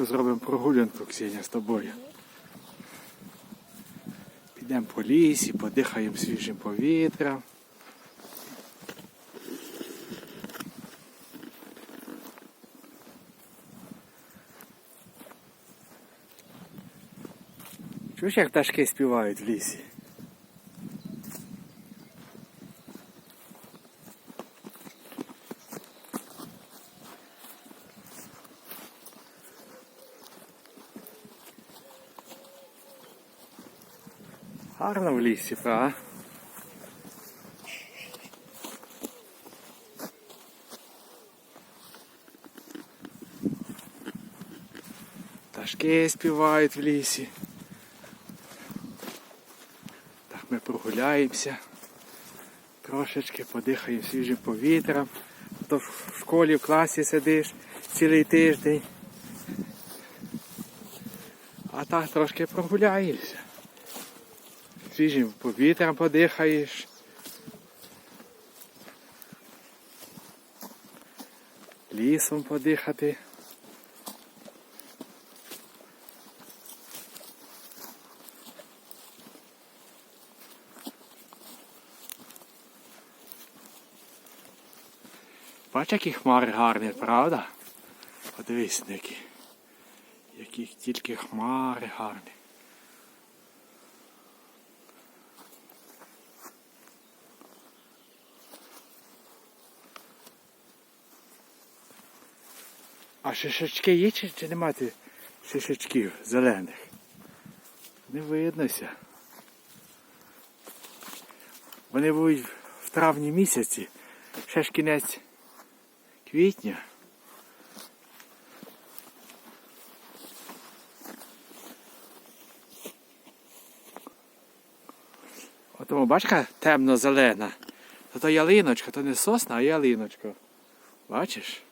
невеличку зробимо прогулянку, Ксеня, з тобою. Підемо по лісі, подихаємо свіжим повітрям. Чуєш, як пташки співають в лісі? Гарно в лісі, правда? Пташки співають в лісі. Так ми прогуляємося. Трошечки подихаємо свіжим повітрям. То в школі в класі сидиш цілий тиждень. А так трошки прогуляєшся. Свіжим повітрям подихаєш. Лісом подихати. Бач, які хмари гарні, правда? Подивись які. Які тільки хмари гарні. А шишечки є чи, чи нема шишечків зелених? Не виднося. Вони будуть в травні місяці, ще ж кінець квітня. Отому бачка темно-зелена. То то ялиночка, то не сосна, а ялиночка. Бачиш?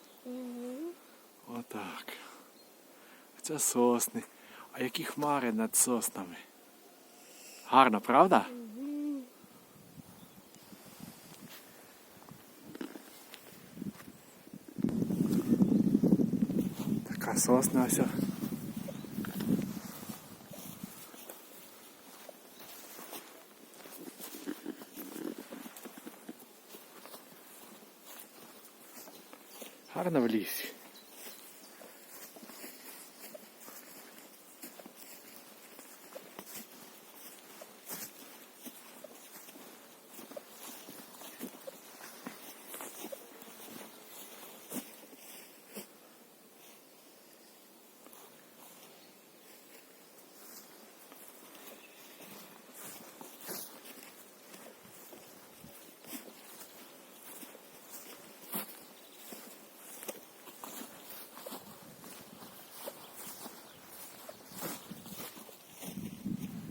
Отак. Це сосни. А які хмари над соснами. Гарно, правда? Така сосна ось. Гарно в лісі.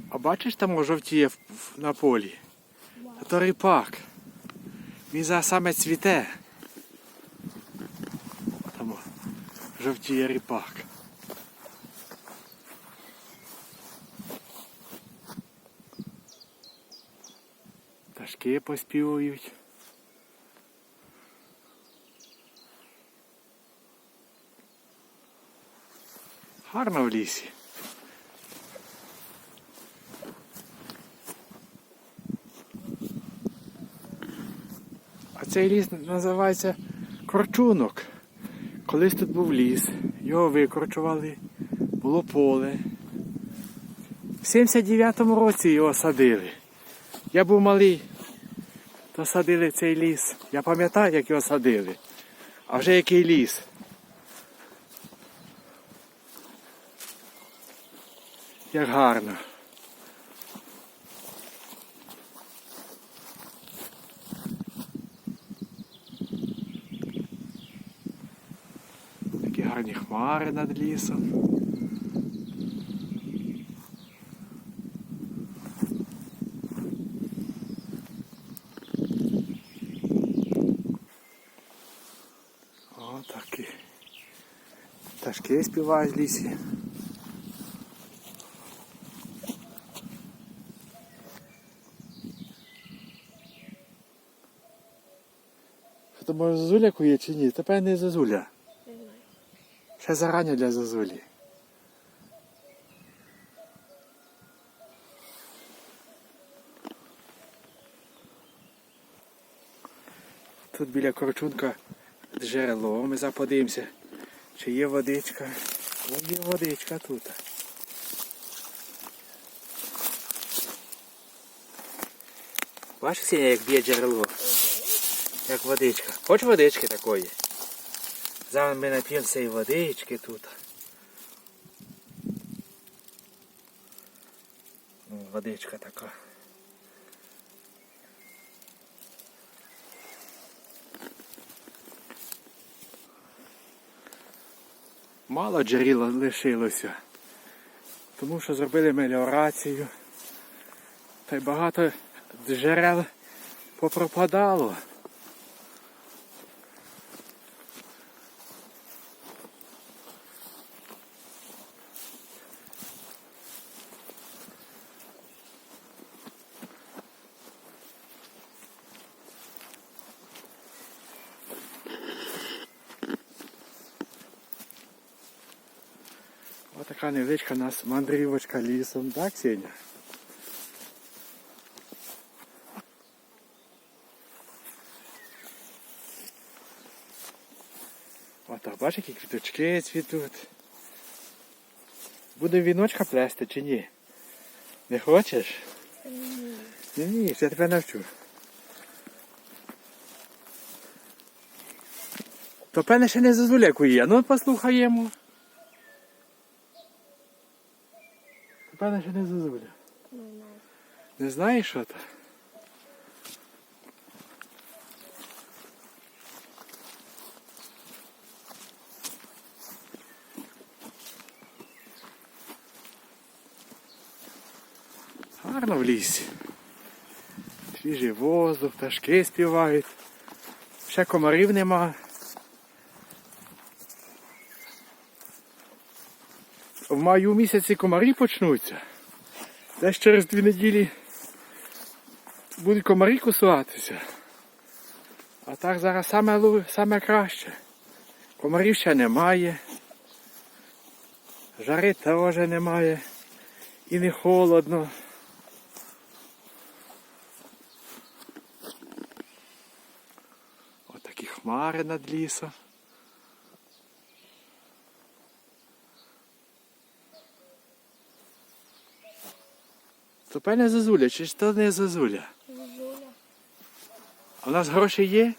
А бачиш там жовтіє на полі? То ріпак. Він за саме цвіте. Там жовтіє ріпак. Пташки поспівують. Гарно в лісі. Цей ліс називається Корчунок. Колись тут був ліс, його викорчували, було поле. В 79-му році його садили. Я був малий, то садили цей ліс. Я пам'ятаю, як його садили. А вже який ліс. Як гарно. Гарні хмари над лісом. О, такі. Пташки співають в лісі. Що то може зозуля кує чи ні? Тепер не зозуля. Ще зарані для зозулі. Тут біля корчунка джерело, ми заподимося. Чи є водичка? О, є водичка тут. Бачиш, Ксенія, як б'є джерело? Як водичка. Хоч водички такої? Зараз ми нап'ємо цієї водички тут. Водичка така. Мало джерел лишилося. Тому що зробили меліорацію. Та й багато джерел попропадало. Отака невеличка у нас мандрівочка лісом, так, Сеня? Отак, бачиш, які квіточки цвітуть. Буде віночка плести чи ні? Не хочеш? Ні, ні, я тебе навчу. То певне ще не зазуля кує, ну послухаємо. То певне ще не зазуля. Не знаєш що то? Гарно в лісі. Свіжий воздух, пташки співають. Ще комарів нема. В маю місяці комарі почнуться. Десь через дві неділі будуть комарі кусуватися. А так зараз саме, саме краще. Комарів ще немає. Жари теж немає. І не холодно. Отакі хмари над лісом. То певне зазуля, чи ж то не зазуля? А в нас гроші є?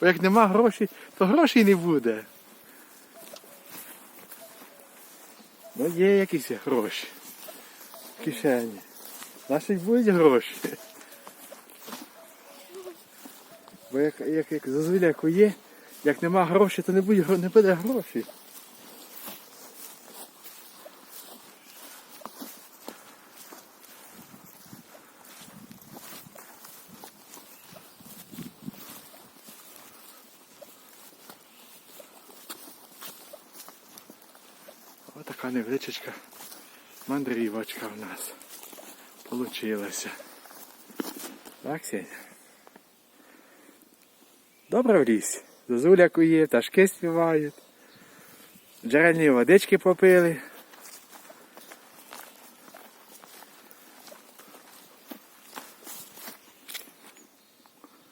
Бо як нема грошей, то грошей не буде. Ну є якісь гроші. В кишені. Значить будуть гроші. Бо як, як, як зазуляку є, як нема грошей, то не буде, не буде грошей. Така невеличка мандрівочка в нас получилася. Так, Сеня? Добре в лісі. Зозуля кує, пташки співають. Джерельні водички попили.